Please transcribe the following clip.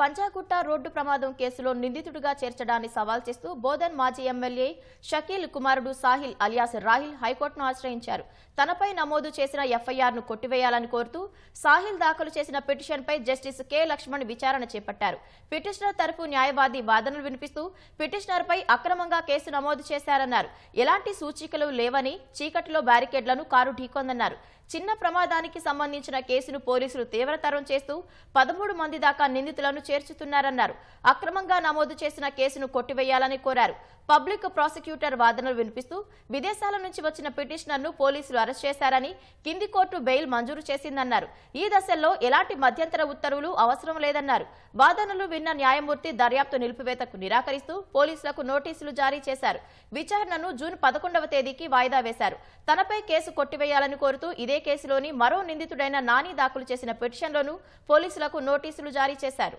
Panjagutta road ప్రమాదం కేసులో నిందితుడిగా చేర్చడాన్ని సవాల్ చేస్తూ బోధన్ మాజీ ఎమ్మెల్యే షకీల్ కుమారుడు సాహిల్ అలియాస్ రాహిల్ హైకోర్టును ఆశ్రయించారు. తనపై నమోదు చేసిన ఎఫ్ఐఆర్ను కొట్టివేయాలని కోరుతూ సాహిల్ దాఖలు చేసిన పిటిషన్పై జస్టిస్ కె లక్ష్మణ్ విచారణ చేపట్టారు. పిటిషనర్ తరఫు న్యాయవాది వాదనలు వినిపిస్తూ పిటిషనర్పై అక్రమంగా కేసు నమోదు చేశారన్నారు. ఎలాంటి సూచికలు లేవని చీకటిలో బ్యారికేడ్లను కారు ఢీకొందన్నారు. చిన్న ప్రమాదానికి సంబంధించిన కేసును పోలీసులు తీవ్రతరం చేస్తూ పదమూడు మంది దాకా నిందితులను చేర్చుతున్నారన్నారు. అక్రమంగా నమోదు చేసిన కేసును కొట్టివేయాలని కోరారు. పబ్లిక్ ప్రాసిక్యూటర్ వాదనలు వినిపిస్తూ విదేశాల నుంచి వచ్చిన పిటిషనర్ను పోలీసులు అరెస్ట్ చేశారని కింది కోర్టు బెయిల్ మంజూరు చేసిందన్నారు. ఈ దశల్లో ఎలాంటి మధ్యంతర ఉత్తర్వులు అవసరం లేదన్నారు. వాదనలు విన్న న్యాయమూర్తి దర్యాప్తు నిలిపివేతకు నిరాకరిస్తూ పోలీసులకు నోటీసులు జారీ చేశారు. విచారణను జూన్ పదకొండవ తేదీకి వాయిదా వేశారు. తనపై కేసు కొట్టివేయాలని కోరుతూ ఇదే కేసులోని మరో నిందితుడైన నాని దాఖలు చేసిన పిటిషన్లోనూ పోలీసులకు నోటీసులు జారీ చేశారు.